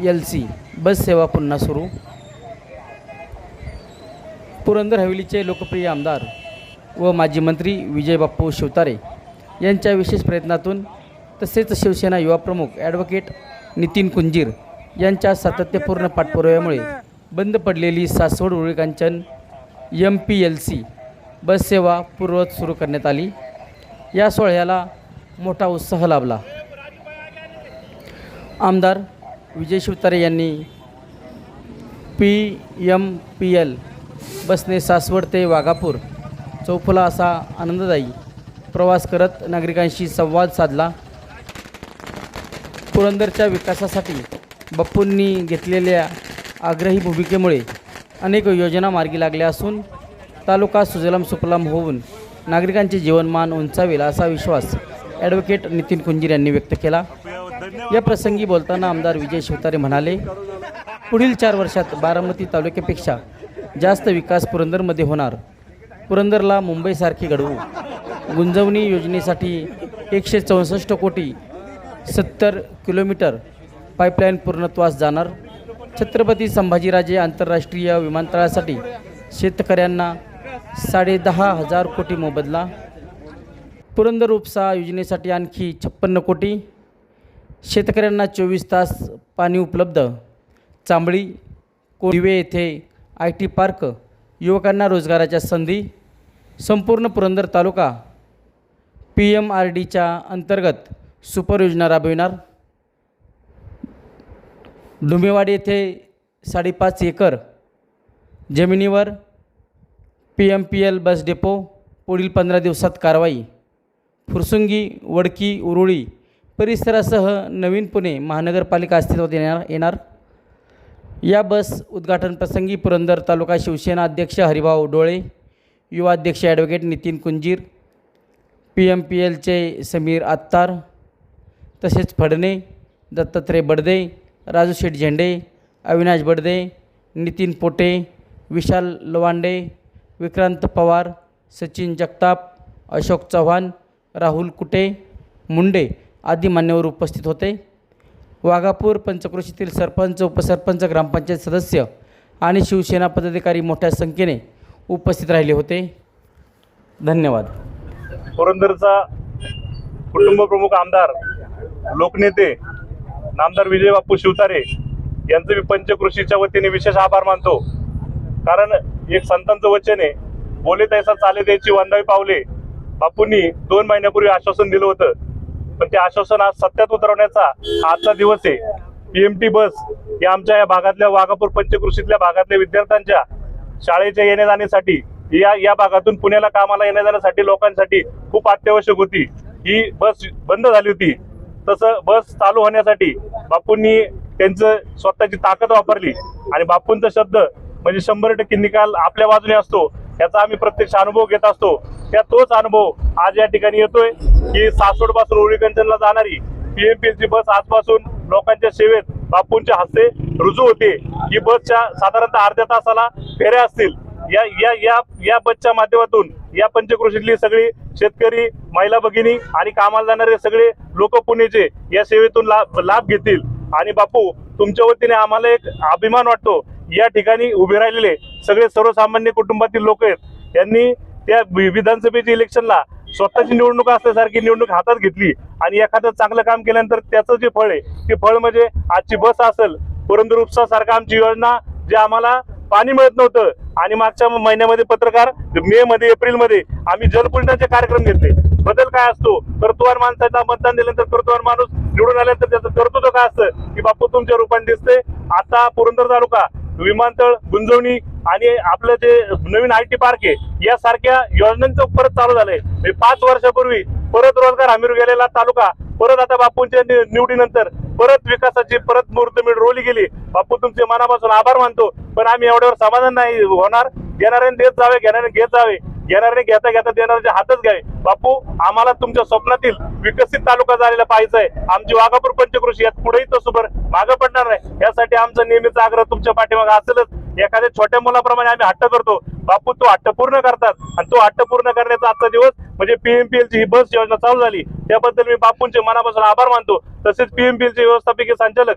L C bus सेवा पुन्हा सुरू. पुरंदर हवेलीचे लोकप्रिय आमदार व माजी मंत्री विजय बाप्पू शिवतारे यांच्या विशेष प्रयत्नातून तसेच शिवसेना युवा प्रमुख ॲडव्होकेट नितीन कुंजीर यांच्या सातत्यपूर्ण पाठपुराव्यामुळे बंद पडलेली Saswad Uruli M M P L C bus सेवा पूर्वत सुरू करण्यात आली. या सोहळ्याला मोठा उत्साह लाभला. आमदार विजय शिवतारे यांनी पी एम पी एल बसने सासवड ते वाघापूर चौफुला असा आनंददायी प्रवास करत नागरिकांशी संवाद साधला. पुरंदरच्या विकासासाठी बप्पूंनी घेतलेल्या आग्रही भूमिकेमुळे अनेक योजना मार्गी लागल्या असून तालुका सुजलाम सुफलाम होऊन नागरिकांचे जीवनमान उंचावेल असा विश्वास ॲडव्होकेट नितीन कुंजीर यांनी व्यक्त केला. या प्रसंगी बोलताना आमदार विजय शिवतारे म्हणाले पुढील चार वर्षात बारामती तालुक्यापेक्षा जास्त विकास पुरंदरमध्ये होणार. पुरंदरला मुंबईसारखी घडवू. गुंजवणी योजनेसाठी एकशे चौसष्ट कोटी सत्तर किलोमीटर पाईपलाईन पूर्णत्वास जाणार. छत्रपती संभाजीराजे आंतरराष्ट्रीय विमानतळासाठी शेतकऱ्यांना साडेदहा हजार कोटी मोबदला. पुरंदर उपसा योजनेसाठी आणखी छप्पन्न कोटी. शेतकऱ्यांना चोवीस तास पाणी उपलब्ध. चांबळी कोळिवे येथे आय टी पार्क युवकांना रोजगाराच्या संधी संपूर्ण Purandar taluka. P M R डीच्या अंतर्गत सुपर योजना राबविणार. डुमेवाडी येथे साडेपाच एकर जमिनीवर P M P L bus depot पुढील पंधरा दिवसात कारवाई. फुरसुंगी वडकी उरुळी परिसरासह नवीन पुणे महानगरपालिका अस्तित्वात येणार येणार. या बस उद्घाटन प्रसंगी पुरंदर तालुका शिवसेना अध्यक्ष हरिभाऊ डोळे युवा अध्यक्ष advocate Nitin Kunjir P M P एलचे समीर आत्तार तसेच फडणे दत्तात्रय बडदे राजू शेठ झेंडे अविनाश बडदे नितीन पोटे विशाल लवांडे विक्रांत पवार सचिन जगताप अशोक चव्हाण राहुल कुटे मुंडे आदी मान्यवर उपस्थित होते. वाघापूर पंचक्रोशीतील सरपंच उपसरपंच ग्रामपंचायत सदस्य आणि शिवसेना पदाधिकारी मोठ्या संख्येने उपस्थित राहिले होते. धन्यवाद. पुरंदरचा कुटुंब प्रमुख आमदार लोकनेते नामदार विजय बापू शिवतारे यांचं मी पंचकृषीच्या वतीने विशेष आभार मानतो. कारण एक संतांचं वचन आहे बोले तैसा चाले द्यायची वंदावी पावले. बापूंनी दोन महिन्यापूर्वी आश्वासन दिलं होतं. पण ते आश्वासन आज सत्यात उतरवण्याचा आजचा दिवस आहे. पीएमटी बस या आमच्या या भागातल्या वाघापूर पंचकृषीतल्या भागातल्या विद्यार्थ्यांच्या शाळेच्या येण्या जाण्यासाठी या या भागातून पुण्याला कामाला येण्या जाण्यासाठी लोकांसाठी खूप अत्यावश्यक होती. ही बस बंद झाली होती. तसं बस चालू होण्यासाठी बापूंनी त्यांचं स्वतःची ताकद वापरली. आणि बापूंचा शब्द म्हणजे शंभर टक्के निकाल आपल्या बाजूने असतो. याचा आम्ही प्रत्यक्ष अनुभव घेत असतो. त्या तोच अनुभव आज या ठिकाणी येतोय की सासवडपासून उळीकंचनला जाणारी पीएमपीएसची बस आजपासून लोकांच्या सेवेत बापूंच्या हस्ते रुजू होते. ही बसच्या साधारणतः अर्ध्या तासाला फेऱ्या असतील. या या या या बसच्या माध्यमातून या पंचकृषीतली सगळी शेतकरी महिला भगिनी आणि कामाला जाणारे सगळे लोक पुणेचे या सेवेतून लाभ लाभ घेतील. आणि बापू तुमच्या वतीने आम्हाला एक अभिमान वाटतो. या ठिकाणी उभे राहिलेले सगळे सर्वसामान्य कुटुंबातील लोक आहेत. यांनी त्या वि- विधानसभेच्या इलेक्शनला स्वतःची निवडणूक असल्यासारखी निवडणूक हातात घेतली आणि एखादं चांगलं काम केल्यानंतर त्याचं जे फळ आहे ते फळ म्हणजे आजची बस असेल पुरंदर उपसा सारखा आमची योजना जे आम्हाला पाणी मिळत नव्हतं. आणि मागच्या महिन्यामध्ये पत्रकार मे मध्ये एप्रिलमध्ये आम्ही जलपुरणाचे कार्यक्रम घेतले. बदल काय असतो? कर्तुवार माणसाचा मतदान दिल्यानंतर कर्तुवार माणूस निवडून आल्यानंतर त्याचं कर्तृत्व काय असतं? की बापू तुमच्या रूपाने दिसते आता पुरंदर तालुका विमानतळ गुंजवणी आणि आपलं जे नवीन आय टी पार्क आहे यासारख्या योजनांचं परत चालू झालंय. पाच वर्षापूर्वी परत रोजगार हमीर गेलेला तालुका परत आता बापूंच्या नि- निवडीनंतर परत विकासाची परत मुहूर्तमेढ रोली गेली. बापू तुमचे मनापासून आभार मानतो पण आम्ही एवढ्यावर समाधान नाही होणार. घेणाऱ्याने देत जावे घेणाऱ्याने घेत जावे. घेणारे घेता घेता देणाऱ्याचे हातच घ्यावे. बापू आम्हाला तुमच्या स्वप्नातील विकसित तालुका झालेला पाहिजे आमची वाघापूर पंचकृषी यात पुढेही तसोबर मागं पडणार नाही. यासाठी आमचा नेहमीचा आग्रह तुमच्या पाठीमागे असेलच. एखाद्या छोट्या मुलाप्रमाणे आम्ही हट्ट करतो. बापू तो हट्ट पूर्ण करतात. आणि तो हट्ट पूर्ण करण्याचा आजचा दिवस म्हणजे पीएमपीएलची ही बस योजना चालू झाली. त्याबद्दल मी बापूंचे मनापासून आभार मानतो. तसेच पीएमपीएलचे व्यवस्थापकीय संचालक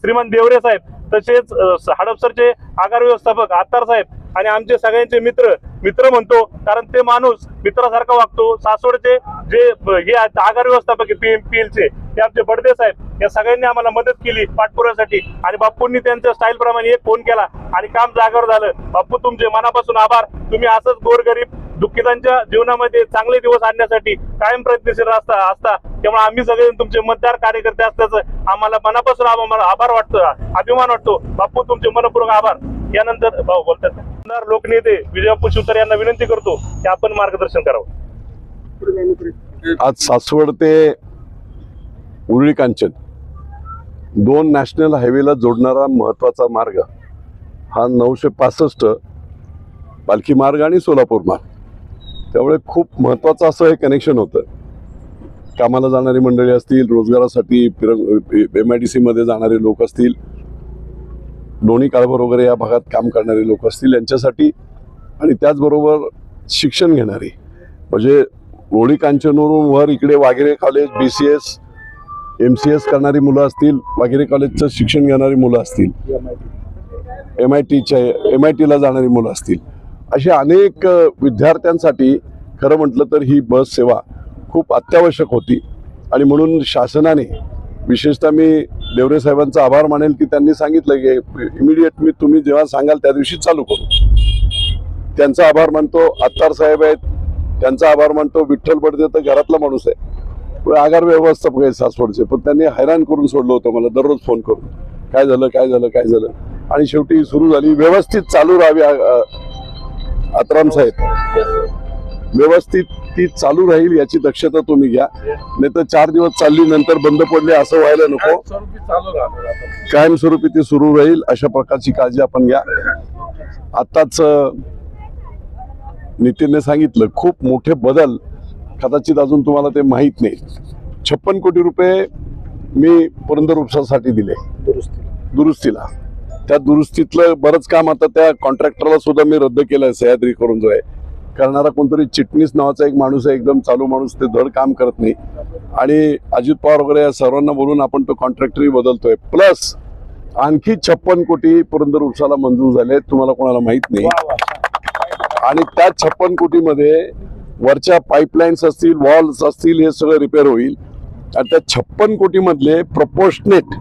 श्रीमान देवरे साहेब तसेच हडपसरचे आगार व्यवस्थापक आत्तार साहेब आणि आमचे सगळ्यांचे मित्र मित्र म्हणतो कारण ते माणूस मित्रासारखा वागतो. सासवडचे जे हे आगार व्यवस्थापक पीएमपीएल ते आमचे बडदे साहेब या सगळ्यांनी आम्हाला मदत केली पाठपुरासाठी. आणि बाप्पूंनी त्यांच्या स्टाईल प्रमाणे एक फोन केला आणि काम जागावर झालं. बाप्पू तुमचे मनापासून आभार. तुम्ही असंच गोरगरीब दुःखितांच्या जीवनामध्ये चांगले दिवस आणण्यासाठी कायम प्रयत्नशील असता असता. त्यामुळे आम्ही सगळे तुमचे मतदार कार्यकर्ते असल्याचं आम्हाला मनापासून आभार वाटतो अभिमान वाटतो. बाप्पू तुमचे मनपूर्वक आभार. यानंतर भाऊ बोलतात. आमदार लोकनेते विजयबापू शिवतर यांना विनंती करतो की आपण मार्गदर्शन करावं. आज सासवड ते उरळी कांचन दोन नॅशनल हायवेला जोडणारा महत्त्वाचा मार्ग हा नऊशे पासष्ट पालखी मार्ग आणि सोलापूर मार्ग. त्यामुळे खूप महत्वाचं असं हे कनेक्शन होतं. कामाला जाणारी मंडळी असतील रोजगारासाठी एम आय डी सीमध्ये जाणारे लोक असतील डोणी काळभर वगैरे या भागात काम करणारे लोक असतील यांच्यासाठी आणि त्याचबरोबर शिक्षण घेणारी. म्हणजे गोळी कांचनवरून वर इकडे Waghere college B C S M C S करणारी मुलं असतील वाघेरे कॉलेजचं शिक्षण घेणारी मुलं असतील एम आय टीच्या एम आय टीला जाणारी मुलं असतील. अशा अनेक विद्यार्थ्यांसाठी खरं म्हटलं तर ही बस सेवा खूप अत्यावश्यक होती. आणि म्हणून शासनाने विशेषतः मी देवरे साहेबांचा आभार मानेल की त्यांनी सांगितलं की इमिडिएट मी तुम्ही जेव्हा सांगाल त्या दिवशी चालू करू. त्यांचा आभार मानतो अत्तार साहेब आहेत त्यांचा आभार मानतो विठ्ठल बडदे तर घरातला माणूस आहे. आगार व्यवस्थापक आहे सासवडचे पण त्यांनी हैराण करून सोडलं होतं मला दररोज फोन करून. काय झालं काय झालं काय झालं? आणि शेवटी सुरू झाली व्यवस्थित चालू राहावी आत्राम साहेब. व्यवस्थित ती चालू राहील याची दक्षता तुम्ही घ्या. नाही तर चार दिवस चालली नंतर बंद पडले असं व्हायला नको. कायमस्वरूपी ती सुरू राहील अशा प्रकारची काळजी आपण घ्या. आत्ताच अ, नितीनने सांगितलं खूप मोठे बदल कदाचित अजून तुम्हाला ते माहीत नाही. छप्पन कोटी रुपये मी पुरंदर उपसासाठी दिले. दुरुस्तीला. त्या दुरुस्तीतलं बरंच काम आता त्या कॉन्ट्रॅक्टरला सुद्धा मी रद्द केलंय सह्याद्री करून जो आहे. करणारा कोणतरी चिटणीस नावाचा एक माणूस आहे एकदम चालू माणूस ते धड काम करत नाही. आणि अजित पवार वगैरे या सर्वांना बोलून आपण तो कॉन्ट्रॅक्टरही बदलतोय. प्लस आणखी छप्पन कोटी पुरंदर उपसाला मंजूर झाले तुम्हाला कोणाला माहीत नाही. आणि त्या छप्पन कोटीमध्ये वरच्या पाईपलाईन्स असतील वॉल्स असतील हे सगळं रिपेअर होईल. आणि त्या छप्पन कोटीमधले प्रपोर्शनेट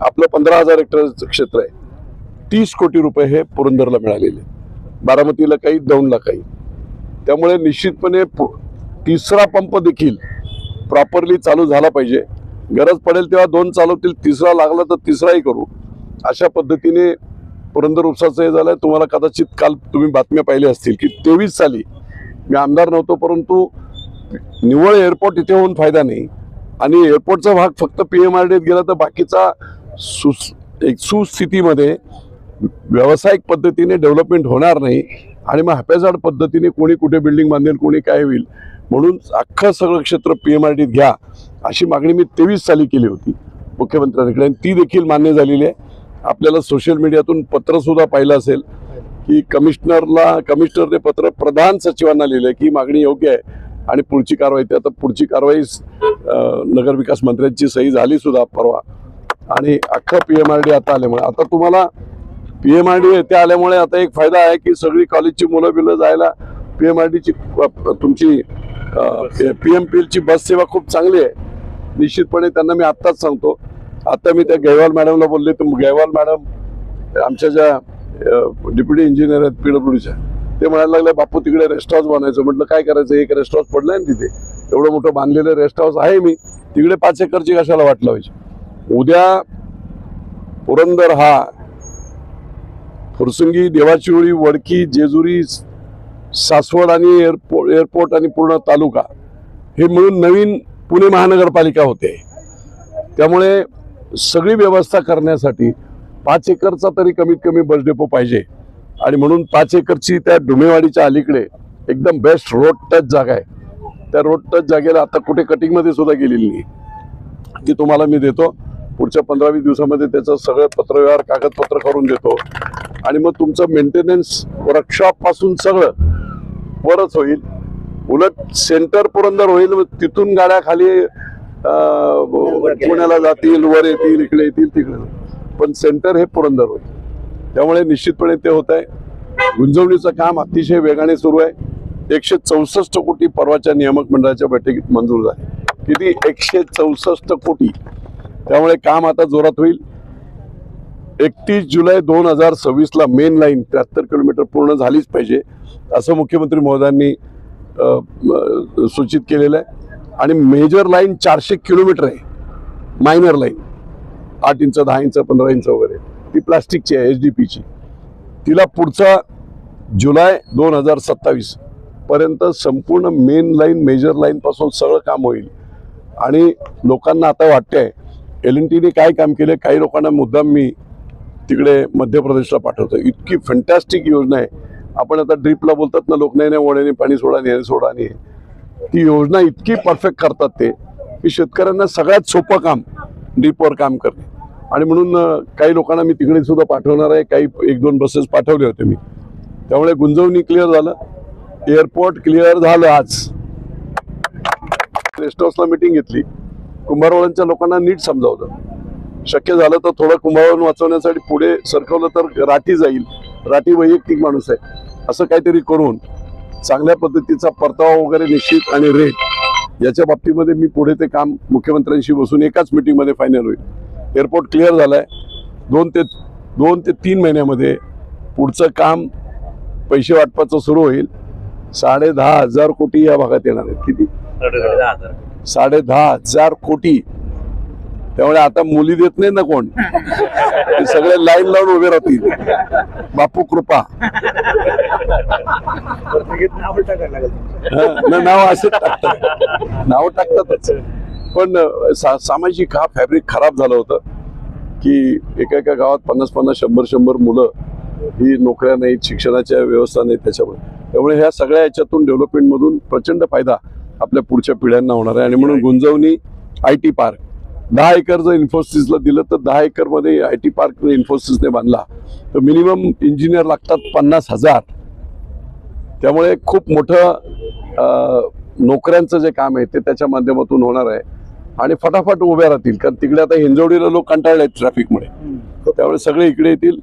आपलं पंधरा हजार हेक्टरचं क्षेत्र आहे. तीस कोटी रुपये हे पुरंदरला मिळालेले बारामतीला काही दौंडला काही. त्यामुळे निश्चितपणे तिसरा पंप देखील प्रॉपरली चालू झाला पाहिजे. गरज पडेल तेव्हा दोन चालवतील तिसरा लागला तर तिसराही करू. अशा पद्धतीने पुरंदर उपसाचं हे झालंय. तुम्हाला कदाचित काल तुम्ही बातम्या पाहिल्या असतील की तेवीस साली मी आमदार नव्हतो परंतु निव्वळ एअरपोर्ट इथे होऊन फायदा नाही. आणि एअरपोर्टचा भाग फक्त पी एम आर डीत गेला तर बाकीचा सुस एक सुस्थितीमध्ये व्यावसायिक पद्धतीने डेव्हलपमेंट होणार नाही. आणि मग हॅप्याजाड पद्धतीने कोणी कुठे बिल्डिंग बांधेल कोणी काय होईल म्हणून अख्खं सगळं क्षेत्र पी एम आर टीत घ्या. अशी मागणी मी तेवीस साली केली होती मुख्यमंत्र्यांकडे आणि ती देखील मान्य झालेली आहे. आपल्याला सोशल मीडियातून पत्रसुद्धा पाहिलं असेल की कमिशनरला कमिशनरने पत्र प्रधान सचिवांना लिहिलंय की मागणी योग्य आहे. आणि पुढची कारवाई ते आता पुढची कारवाई नगरविकास मंत्र्यांची सही झाली सुद्धा परवा. आणि अख्खं पी एम आर डी आता आल्यामुळे. आता तुम्हाला पी एम आर डी येथे आल्यामुळे आता एक फायदा आहे की सगळी कॉलेजची मुलं बिलं जायला पी एम आर डीची तुमची पी एम पी एलची बस सेवा खूप चांगली आहे. निश्चितपणे त्यांना मी आत्ताच सांगतो. आता मी त्या गैवाल मॅडमला बोलले तर गैवाल मॅडम आमच्या ज्या डिप्युटी इंजिनियर आहेत पीडब्ल्यूडीच्या ते म्हणायला लागले बापू तिकडे रेस्ट हाऊस बनायचं. म्हटलं काय करायचं? एक रेस्ट हाऊस पडलंय ना तिथे. एवढं मोठं बांधलेलं रेस्ट हाऊस आहे मी. तिकडे पाच एकरची कशाला वाट लावायची? उद्या पुरंदर हा फुरसुंगी देवाचिवळी वडकी जेजुरी सासवड आणि एअरपोर्ट एअरपोर्ट आणि पूर्ण तालुका हे मिळून नवीन पुणे महानगरपालिका होते. त्यामुळे सगळी व्यवस्था करण्यासाठी पाच एकरचा तरी कमीत कमी बस डेपो पाहिजे. आणि म्हणून पाच एकरची त्या डुमेवाडीच्या अलीकडे एकदम बेस्ट रोड टच जागा आहे. त्या रोड टच जागेला आता कुठे कटिंगमध्ये सुद्धा गेलेली नाही. ती तुम्हाला मी देतो. पुढच्या पंधरा वीस दिवसामध्ये त्याचं सगळं पत्रव्यवहार कागदपत्र करून देतो. आणि मग तुमचं मेंटेनन्स वर्कशॉपपासून सगळं वरच होईल. उलट सेंटर पुरंदर होईल तिथून गाड्या खाली पुण्याला जातील वर येतील इकडे येतील तिकडे. पण सेंटर हे पुरंदर होईल. त्यामुळे निश्चितपणे ते होत आहे. गुंजवणीचं काम अतिशय वेगाने सुरू आहे. एकशे चौसष्ट कोटी परवाच्या नियामक मंडळाच्या बैठकीत मंजूर झाले. किती? एकशे चौसष्ट कोटी. त्यामुळे काम आता जोरात होईल. एकतीस जुलै दोन हजार सव्वीसला मेन लाईन त्र्याहत्तर किलोमीटर पूर्ण झालीच पाहिजे असं मुख्यमंत्री महोदयांनी सूचित केलेलं आहे. आणि मेजर लाईन चारशे किलोमीटर आहे मायनर लाईन आठ इंच दहा इंच पंधरा इंच वगैरे. ती प्लास्टिकची आहे एच डी पीची तिला पुढचा जुलै दोन हजार सत्तावीस पर्यंत संपूर्ण मेन लाईन मेजर लाईनपासून सगळं काम होईल. आणि लोकांना आता वाटतंय एल एन टीने काय काम केलं काही लोकांना मुद्दाम मी तिकडे मध्य प्रदेशला पाठवतो. इतकी फॅन्टॅस्टिक योजना आहे. आपण आता ड्रीपला बोलतात ना लोक नाही नाही ओढ्याने पाणी सोडा नाही सोडा नाही. ती योजना इतकी परफेक्ट करतात ते की शेतकऱ्यांना सगळ्यात सोपं काम ड्रीपवर काम करणे. आणि म्हणून काही लोकांना मी तिकडे सुद्धा पाठवणार आहे. काही एक दोन बसेस पाठवले होते मी. त्यामुळे गुंजवणी क्लिअर झालं. एअरपोर्ट क्लिअर झालं आज. रेस्ट हाऊसला मिटिंग घेतली. कुंभारवाड्यांच्या लोकांना नीट समजावलं. शक्य झालं तर थोडं कुंभारवाडून वाचवण्यासाठी पुढे सरकवलं तर राठी जाईल. राठी वैयक्तिक माणूस आहे. असं काहीतरी करून चांगल्या पद्धतीचा परतावा वगैरे निश्चित आणि रेट याच्या बाबतीमध्ये मी पुढे ते काम मुख्यमंत्र्यांशी बसून एकाच मीटिंगमध्ये फायनल होईल. एअरपोर्ट क्लिअर झालाय. दोन ते दोन ते तीन महिन्यामध्ये पुढचं काम पैसे वाटपाचं सुरू होईल. साडे दहा हजार कोटी या भागात येणार आहेत. किती? साडे दहा हजार कोटी. त्यामुळे आता मुली देत नाही ना कोण? ते सगळे लाईन लावून उभे राहतील. बापू कृपा. नाव असे टाकतात. नाव टाकतातच. पण सा- सामाजिक हा फॅब्रिक खराब झालं होतं की एका एका गावात पन्नास पन्नास शंभर शंभर मुलं ही नोकऱ्या नाहीत शिक्षणाच्या व्यवस्था नाही त्याच्यामुळे. त्यामुळे ह्या सगळ्या याच्यातून डेव्हलपमेंटमधून प्रचंड फायदा आपल्या पुढच्या पिढ्यांना होणार आहे. आणि म्हणून गुंजवणी आय टी पार्क. दहा एकर जर इन्फोसिसला दिलं तर दहा एकरमध्ये आय टी पार्क इन्फोसिसने बांधला. तर मिनिमम इंजिनियर लागतात पन्नास हजार. त्यामुळे खूप मोठं नोकऱ्यांचं जे काम आहे ते त्याच्या माध्यमातून होणार आहे. आणि फटाफट उभ्या राहतील कारण तिकडे आता हिंजवडीला लोक कंटाळले आहेत ट्रॅफिकमुळे. त्यामुळे सगळे इकडे येतील.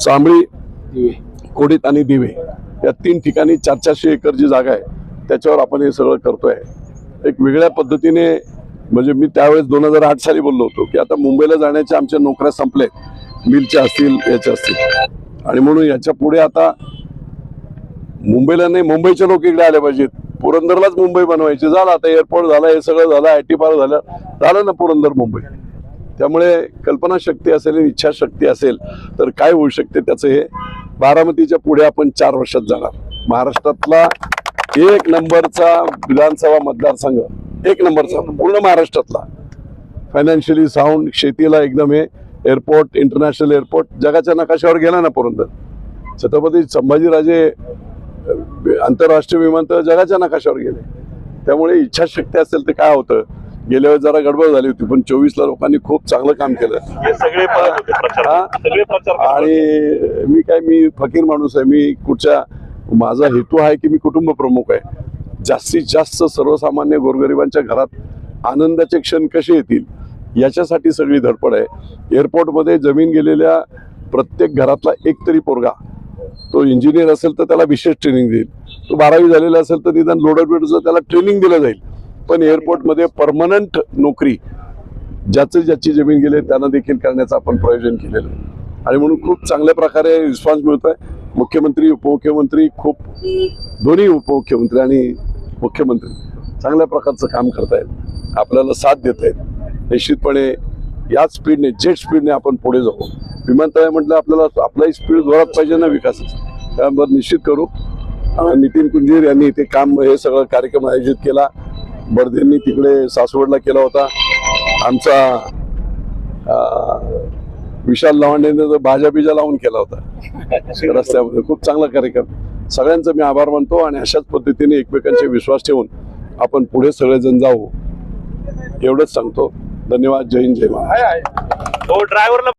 चांबळी कोडीत आणि दिवे. या तीन ठिकाणी चार चारशे एकर जी जागा आहे त्याच्यावर आपण हे सगळं करतोय. एक वेगळ्या पद्धतीने म्हणजे मी त्यावेळेस दोन हजार आठ साली बोललो होतो की आता मुंबईला जाण्याच्या आमच्या नोकऱ्या संपले मिलच्या असतील याच्या असतील. आणि म्हणून याच्यापुढे आता मुंबईला नाही मुंबईचे लोक इकडे आले पाहिजेत. पुरंदरलाच मुंबई बनवायची. झालं आता एअरपोर्ट झालं हे सगळं झालं आय टी पार्क झालं. झालं ना पुरंदर मुंबई. त्यामुळे कल्पनाशक्ती असेल इच्छाशक्ती असेल तर काय होऊ शकते त्याचं हे बारामतीच्या पुढे आपण चार वर्षात जाणार. महाराष्ट्रातला एक नंबरचा विधानसभा मतदारसंघ एक नंबरचा पूर्ण महाराष्ट्रातला. फायनान्शियली साऊंड शेतीला एकदम हे एअरपोर्ट इंटरनॅशनल एअरपोर्ट जगाच्या नकाशावर गेला ना पुरंदर. छत्रपती संभाजीराजे आंतरराष्ट्रीय विमानतळ जगाच्या नकाशावर गेले. त्यामुळे इच्छाशक्ती असेल तर काय होतं? गेल्या वेळेस जरा गडबड झाली होती पण चोवीसला लोकांनी खूप चांगलं काम केलं. आणि मी काय मी फकीर माणूस आहे. मी कुठच्या माझा हेतू आहे की मी कुटुंब प्रमुख आहे. जास्तीत जास्त सर्वसामान्य गोरगरिबांच्या घरात आनंदाचे क्षण कसे येतील याच्यासाठी सगळी धडपड आहे. एअरपोर्टमध्ये जमीन गेलेल्या प्रत्येक घरातला एक तरी पोरगा तो इंजिनियर असेल तर त्याला विशेष ट्रेनिंग देईल. तो बारावी झालेला असेल तर निदान लोडर बेडचं त्याला ट्रेनिंग दिलं जाईल. पण एअरपोर्टमध्ये परमनंट नोकरी ज्याचं ज्याची जमीन गेली त्यांना देखील करण्याचं आपण प्रयोजन केलेलं आहे. आणि म्हणून खूप चांगल्या प्रकारे रिस्पॉन्स मिळतो आहे मुख्यमंत्री उपमुख्यमंत्री खूप दोन्ही उपमुख्यमंत्री आणि मुख्यमंत्री चांगल्या प्रकारचं काम करतायत. आपल्याला साथ देत आहेत निश्चितपणे याच स्पीडने जेट स्पीडने आपण पुढे जाऊ. विमानतळ म्हटलं आपल्याला आपलाही स्पीड जोरात पाहिजे ना विकासाचा. त्यामुळे निश्चित करू. नितीन कुंजीर यांनी इथे काम हे सगळं कार्यक्रम आयोजित केला. बर्देंनी तिकडे सासवडला केला होता. आमचा विशाल लवांडेने तर भाज्या बिजा लावून केला होता. रस्त्यामध्ये खूप चांगला कार्यक्रम. सगळ्यांचा मी आभार मानतो आणि अशाच पद्धतीने एकमेकांचे विश्वास ठेवून आपण पुढे सगळेजण जाऊ एवढंच सांगतो. धन्यवाद. जय हिंद जय महाराज हो ड्रायव्हरला